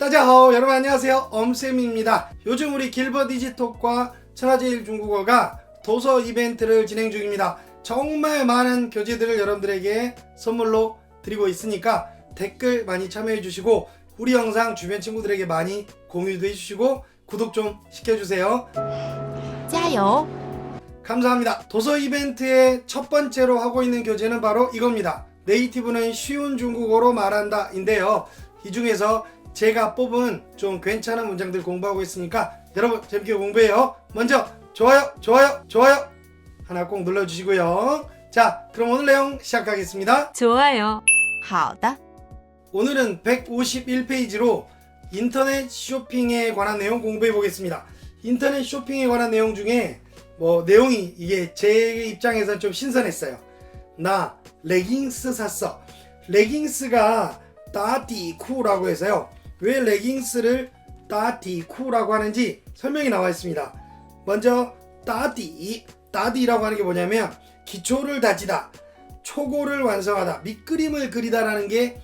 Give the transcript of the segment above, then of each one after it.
따자하오 여러분 안녕하세요 엄쌤입니다 요즘 우리 길버 디지톡과 천하제일 중국어가 도서 이벤트를 진행 중입니다 정말 많은 교재들을 여러분들에게 선물로 드리고 있으니까 댓글 많이 참여해 주시고 우리 영상 주변 친구들에게 많이 공유도 해주시고 구독 좀 시켜주세요 加油！ 감사합니다. 도서 이벤트의 첫 번째로 하고 있는 교재는 바로 이겁니다. 네이티브는 쉬운 중국어로 말한다 인데요. 이 중에서 제가 뽑은 좀 괜찮은 문장들 공부하고 있으니까 여러분 재밌게 공부해요. 먼저 좋아요, 좋아요, 좋아요 하나 꼭 눌러주시고요. 자, 그럼 오늘 내용 시작하겠습니다. 좋아요. 好的， 오늘은 151페이지로 인터넷 쇼핑에 관한 내용 공부해 보겠습니다. 인터넷 쇼핑에 관한 내용 중에 뭐 내용이 이게 제 입장에서 좀 신선했어요. 나 레깅스 샀어. 레깅스가 따디쿠라고 해서요. 왜 레깅스를 따디쿠라고 하는지 설명이 나와 있습니다. 먼저 따디, 따디라고 하는 게 뭐냐면 기초를 다지다, 초고를 완성하다, 밑그림을 그리다라는 게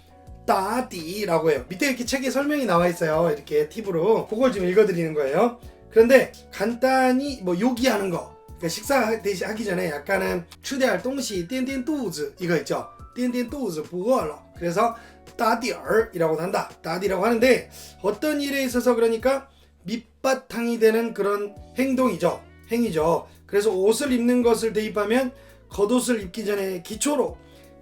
따디라고 해요. 밑에 이렇게 책에 설명이 나와 있어요. 이렇게 팁으로 그걸 좀 읽어드리는 거예요. 그런데 간단히 뭐 요기하는 거, 그러니까 식사 대시 하기 전에 약간은 추대할 동시 띠엔띠엔 뚜즈 이거 있죠. 띠엔띠엔 뚜즈 부어러. 그래서 따디얼이라고 한다. 따디라고 하는데 어떤 일에 있어서 그러니까 밑바탕이 되는 그런 행동이죠. 행위죠. 그래서 옷을 입는 것을 대입하면 겉옷을 입기 전에 기초로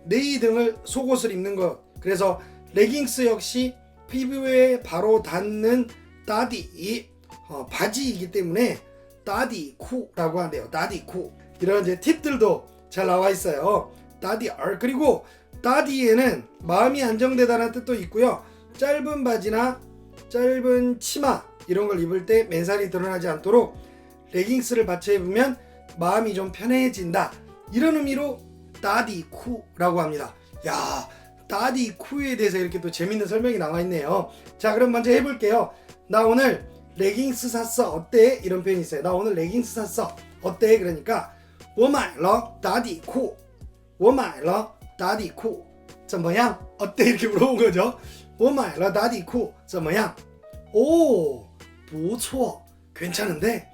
내이 등을 속옷을 입는 것. 그래서 레깅스 역시 피부에 바로 닿는 따디 어, 바지이기 때문에 따디 쿠라고 한대요. 따디 쿠 이런 이제 팁들도 잘 나와 있어요. 따디 얼 그리고 따디에는 마음이 안정되다는 뜻도 있고요. 짧은 바지나 짧은 치마 이런 걸 입을 때 맨살이 드러나지 않도록 레깅스를 받쳐 입으면 마음이 좀 편해진다. 이런 의미로 따디쿠라고 합니다. 야, 따디쿠에 대해서 이렇게 또 재밌는 설명이 나와 있네요. 자, 그럼 먼저 해볼게요. 나 오늘 레깅스 샀어. 어때? 이런 표현이 있어요. 나 오늘 레깅스 샀어. 어때? 그러니까 我买了打底裤.我买了 打底裤.怎么样? 어때? 이렇게 물어본 거죠. 我买了打底裤.怎么样? 오, 不错. 괜찮은데?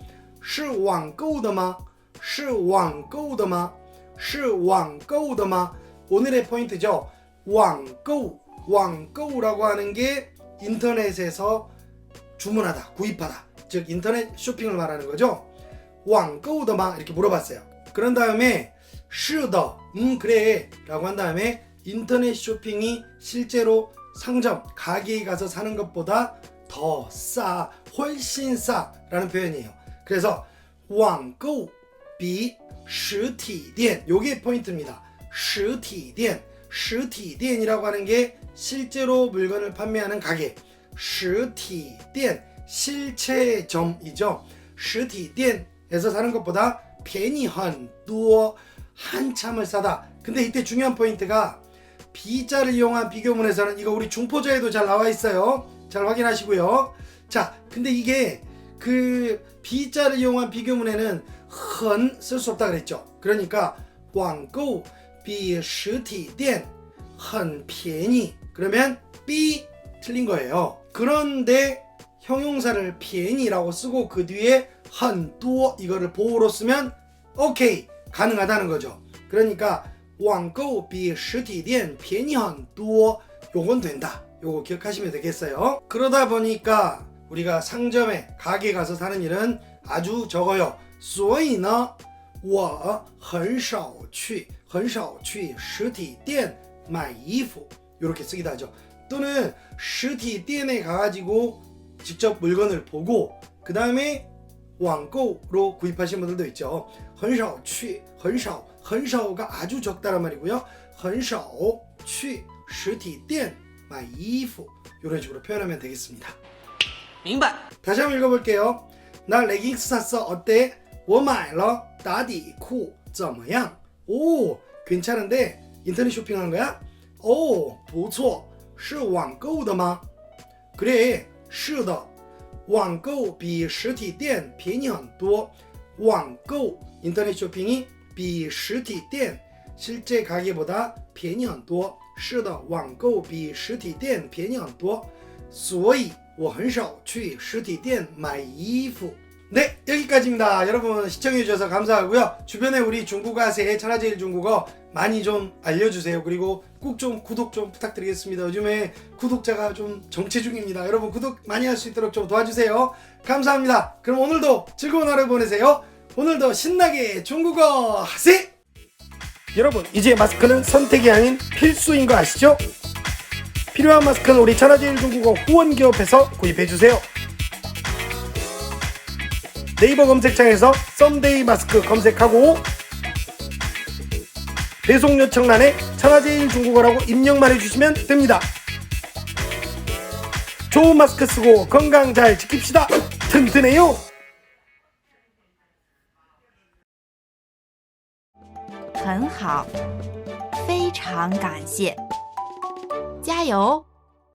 是网购的吗?是网购的吗?是网购的吗? 오늘의 포인트죠. 网购, 网购라고 하는 게 인터넷에서 주문하다, 구입하다. 즉 인터넷 쇼핑을 말하는 거죠. 网购的吗? 이렇게 물어봤어요. 그런 다음에 是的, 음 그래라고 한 다음에 인터넷 쇼핑이 실제로 상점, 가게에 가서 사는 것보다 더 싸, 훨씬 싸라는 표현이에요. 그래서 网购比实体店 요게 포인트입니다. 实体店, 实体店이라고 하는 게 실제로 물건을 판매하는 가게. 实体店 실체점이죠. 实体店에서 사는 것보다 便宜很多 한참을 싸다. 근데 이때 중요한 포인트가 비자를 이용한 비교문에서는 이거 우리 중포자에도 잘 나와 있어요. 잘 확인하시고요. 자, 근데 이게 그 비자를 이용한 비교문에는 很 쓸 수 없다 그랬죠. 그러니까 网购比实体店很便宜. 그러면 B 틀린 거예요. 그런데 형용사를 便宜라고 쓰고 그 뒤에 很多 이거를 보호로 쓰면 오케이 가능하다는 거죠. 그러니까 网购比实体店便宜很多 요건 된다. 요거 기억하시면 되겠어요. 그러다 보니까 우리가 상점에 가게 가서 사는 일은 아주 적어요. 所以呢我很少去很少去实体店买衣服 이렇게 쓰기도 하죠. 또는 实体店에 가가지고 직접 물건을 보고 그 다음에 网购로 구입하신 분들도 있죠. 很少去很少很少가 아주 적다란 말이고요. 很少去实体店买衣服 이런 식으로 표현하면 되겠습니다. 明白。 다시 한번 읽어볼게요. 나 레깅스 샀어. 어때? 我买了打底裤怎么样? 오, 괜찮은데 인터넷 쇼핑한 거야? 오, 不错.是网购的吗? 그래, 是的. 网购比实体店便宜很多.网购 인터넷 쇼핑이 比实体店 실제 가게보다 便宜很多.是的,网购比实体店便宜很多.所以 我很少去实体店买衣服. 네, 여기까지입니다. 여러분 시청해주셔서 감사하고요. 주변에 우리 중국어 세 천하제일 중국어 많이 좀 알려주세요. 그리고 꼭 좀 구독 좀 부탁드리겠습니다. 요즘에 구독자가 좀 정체 중입니다. 여러분 구독 많이 할 수 있도록 좀 도와주세요. 감사합니다. 그럼 오늘도 즐거운 하루 보내세요. 오늘도 신나게 중국어 하세요. 여러분 이제 마스크는 선택이 아닌 필수인 거 아시죠? 필요한 마스크는 우리 천하제일 중국어 후원기업에서 구입해주세요. 네이버 검색창에서 썸데이 마스크 검색하고 배송 요청란에 천하제일 중국어라고 입력만 해주시면 됩니다. 좋은 마스크 쓰고 건강 잘 지킵시다. 튼튼해요. 很好，非常感谢，加油！